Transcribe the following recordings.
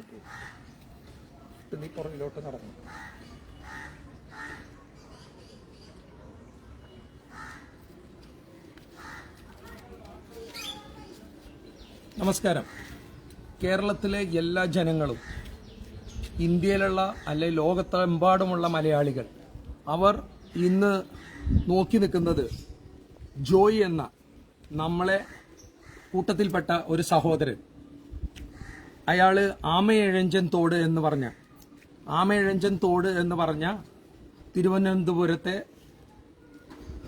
കിട്ടി നീ പുറകിലോട്ട് നടന്നു. നമസ്കാരം. കേരളത്തിലെ എല്ലാ ജനങ്ങളും ഇന്ത്യയിലുള്ള അല്ലെ ലോകത്തെമ്പാടുമുള്ള മലയാളികൾ അവർ ഇന്ന് നോക്കി നിൽക്കുന്നത് ജോയി എന്ന നമ്മളെ കൂട്ടത്തിൽപ്പെട്ട ഒരു സഹോദരൻ. അയാൾ ആമയഴഞ്ചൻ തോട് എന്ന് പറഞ്ഞ ആമയഴഞ്ചൻ തോട് എന്ന് പറഞ്ഞ തിരുവനന്തപുരത്തെ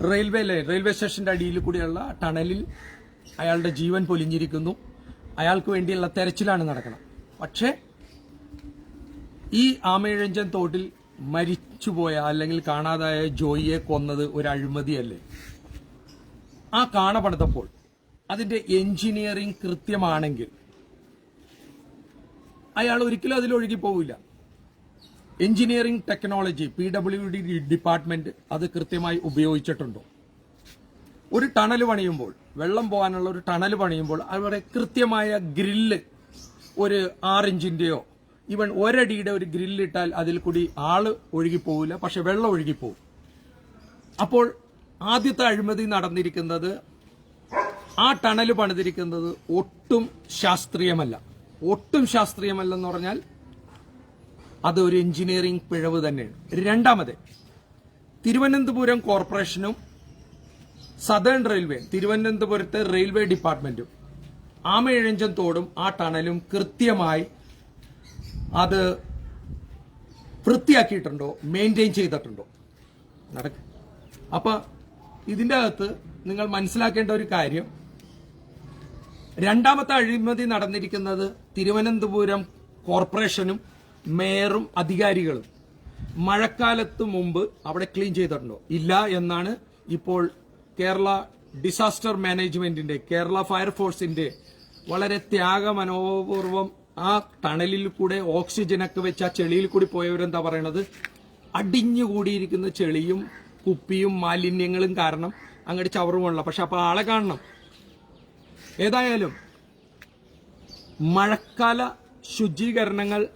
റെയിൽവേ റെയിൽവേ സ്റ്റേഷന്റെ അടിയിൽ കൂടിയുള്ള ടണലിൽ അയാളുടെ ജീവൻ പൊലിഞ്ഞിരിക്കുന്നു. അയാൾക്ക് വേണ്ടിയുള്ള തെരച്ചിലാണ് നടക്കുന്നത് പക്ഷേ ഈ ആമയഴഞ്ചൻ തോട്ടിൽ മരിച്ചുപോയ അല്ലെങ്കിൽ കാണാതായ ജോയിയെ കൊന്നത് ഒരു അഴിമതിയല്ലേ? ആ കാണപ്പെടുത്തപ്പോൾ അതിന്റെ എഞ്ചിനീയറിംഗ് കൃത്യമാണെങ്കിൽ അയാൾ ഒരിക്കലും അതിൽ ഒഴുകി പോവില്ല. Engineering technology P W D department അത് കൃത്യമായി ഉപയോഗിച്ചിട്ടുണ്ടോ? ഒരു ടണൽ പണിയുമ്പോൾ വെള്ളം പോകാനുള്ള ഒരു ടണൽ പണിയുമ്പോൾ അവിടെ കൃത്യമായ ഗ്രില്ല് ഒരു ആറിഞ്ചിന്റെയോ ഇവൻ ഒരടിയുടെ ഒരു ഗ്രില്ലിട്ടാൽ അതിൽ കൂടി ആൾ ഒഴുകിപ്പോവില്ല പക്ഷെ വെള്ളം ഒഴുകിപ്പോവും അപ്പോൾ ആദ്യത്തെ അഴിമതി നടന്നിരിക്കുന്നത് ആ ടണൽ പണിതിരിക്കുന്നത് ഒട്ടും ശാസ്ത്രീയമല്ല. ഒട്ടും ശാസ്ത്രീയമല്ലെന്ന് പറഞ്ഞാൽ അത് ഒരു എഞ്ചിനീയറിംഗ് പിഴവ് തന്നെയാണ്. രണ്ടാമത് തിരുവനന്തപുരം കോർപ്പറേഷനും സദേൺ റെയിൽവേ തിരുവനന്തപുരത്തെ റെയിൽവേ ഡിപ്പാർട്ട്മെന്റും ആമയിഴഞ്ചൻ തോടും ആ ടണലും കൃത്യമായി അത് വൃത്തിയാക്കിയിട്ടുണ്ടോ മെയിന്റെയിൻ ചെയ്തിട്ടുണ്ടോ? നടക്ക. അപ്പൊ ഇതിന്റെ അകത്ത് നിങ്ങൾ മനസ്സിലാക്കേണ്ട ഒരു കാര്യം രണ്ടാമത്തെ അഴിമതി നടന്നിരിക്കുന്നത് തിരുവനന്തപുരം കോർപ്പറേഷനും മേയറും അധികാരികളും. മഴക്കാലത്ത് മുമ്പ് അവിടെ ക്ലീൻ ചെയ്തിട്ടുണ്ടോ? ഇല്ല എന്നാണ് ഇപ്പോൾ കേരള ഡിസാസ്റ്റർ മാനേജ്മെന്റിന്റെ കേരള ഫയർഫോഴ്സിന്റെ വളരെ ത്യാഗമനോപൂർവം ആ ടണലിൽ കൂടെ ഓക്സിജനൊക്കെ വെച്ച് ആ ചെളിയിൽ കൂടി പോയവരെന്താ പറയണത്? അടിഞ്ഞുകൂടിയിരിക്കുന്ന ചെളിയും കുപ്പിയും മാലിന്യങ്ങളും കാരണം അങ്ങോട്ട് ചവറുമുള്ള പക്ഷെ അപ്പൊ ആളെ കാണണം. ഏതായാലും മഴക്കാല ശുചീകരണങ്ങൾ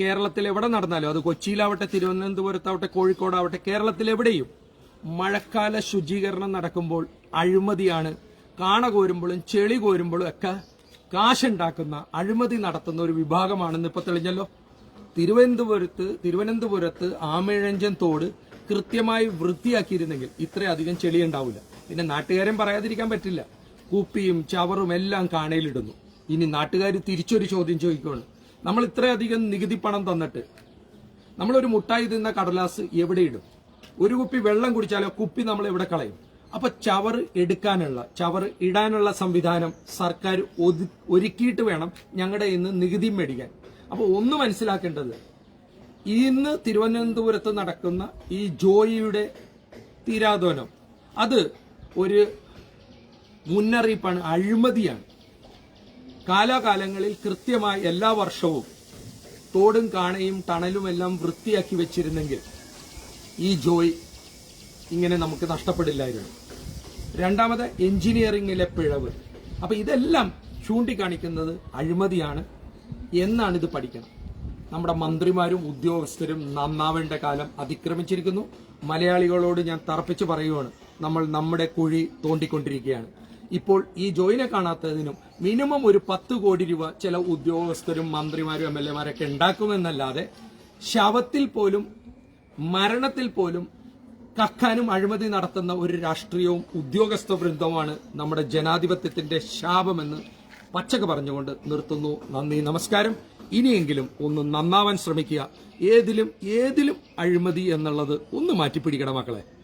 കേരളത്തിൽ എവിടെ നടന്നാലും അത് കൊച്ചിയിലാവട്ടെ തിരുവനന്തപുരത്താവട്ടെ കോഴിക്കോടാവട്ടെ കേരളത്തിൽ എവിടെയും മഴക്കാല ശുചീകരണം നടക്കുമ്പോൾ അഴിമതിയാണ്. കാണ കോരുമ്പോഴും ചെളി കോരുമ്പോഴും ഒക്കെ കാശുണ്ടാക്കുന്ന അഴിമതി നടത്തുന്ന ഒരു വിഭാഗമാണെന്ന് ഇപ്പൊ തെളിഞ്ഞല്ലോ. തിരുവനന്തപുരത്ത് തിരുവനന്തപുരത്ത് ആമിഴഞ്ചൻ തോട് കൃത്യമായി വൃത്തിയാക്കിയിരുന്നെങ്കിൽ ഇത്രയധികം ചെളി ഉണ്ടാവില്ല പിന്നെ നാട്ടുകാരൻ പറയാതിരിക്കാൻ പറ്റില്ല. കുപ്പിയും ചവറും എല്ലാം കാണയിലിടുന്നു. ഇനി നാട്ടുകാർ തിരിച്ചൊരു ചോദ്യം ചോദിക്കുകയാണ് നമ്മൾ ഇത്രയധികം നികുതി പണം തന്നിട്ട് നമ്മളൊരു മുട്ടായി തിന്ന കടലാസ് എവിടെ ഇടും? ഒരു കുപ്പി വെള്ളം കുടിച്ചാലോ കുപ്പി നമ്മൾ എവിടെ കളയും? അപ്പൊ ചവർ എടുക്കാനുള്ള ചവർ ഇടാനുള്ള സംവിധാനം സർക്കാർ ഒരുക്കിയിട്ട് വേണം ഞങ്ങളുടെ ഇന്ന് നികുതി മേടിക്കാൻ. അപ്പൊ ഒന്ന് മനസ്സിലാക്കേണ്ടത് ഇന്ന് തിരുവനന്തപുരത്ത് നടക്കുന്ന ഈ ജോയിയുടെ തീരാധോനം അത് ഒരു മുന്നറിയിപ്പാണ് അഴിമതിയാണ്. കാലാകാലങ്ങളിൽ കൃത്യമായി എല്ലാ വർഷവും തോടും കാണയും ടണലും എല്ലാം വൃത്തിയാക്കി വെച്ചിരുന്നെങ്കിൽ ഈ ജോയ് ഇങ്ങനെ നമുക്ക് നഷ്ടപ്പെടില്ലായിരുന്നു. രണ്ടാമത് എഞ്ചിനീയറിംഗിലെ പിഴവ്. അപ്പൊ ഇതെല്ലാം ചൂണ്ടിക്കാണിക്കുന്നത് അഴിമതിയാണ് എന്നാണ് ഇത് പഠിക്കണം. നമ്മുടെ മന്ത്രിമാരും ഉദ്യോഗസ്ഥരും നന്നാവേണ്ട കാലം അതിക്രമിച്ചിരിക്കുന്നു. മലയാളികളോട് ഞാൻ തറപ്പിച്ച് പറയുകയാണ് നമ്മൾ നമ്മുടെ കുഴി തോണ്ടിക്കൊണ്ടിരിക്കുകയാണ്. ഇപ്പോൾ ഈ ജോയിനെ കാണാത്തതിനും മിനിമം ഒരു പത്ത് കോടി രൂപ ചില ഉദ്യോഗസ്ഥരും മന്ത്രിമാരും എം എൽ എമാരൊക്കെ ഉണ്ടാക്കുമെന്നല്ലാതെ ശവത്തിൽ പോലും മരണത്തിൽ പോലും കക്കാനും അഴിമതി നടത്തുന്ന ഒരു രാഷ്ട്രീയവും ഉദ്യോഗസ്ഥ വൃന്ദവുമാണ് നമ്മുടെ ജനാധിപത്യത്തിന്റെ ശാപമെന്ന് പച്ചക പറഞ്ഞുകൊണ്ട് നിർത്തുന്നു. നന്ദി നമസ്കാരം. ഇനിയെങ്കിലും ഒന്ന് നന്നാവാൻ ശ്രമിക്കുക. ഏതിലും ഏതിലും അഴിമതി എന്നുള്ളത് ഒന്ന് മാറ്റിപ്പിടിക്കണം മക്കളെ.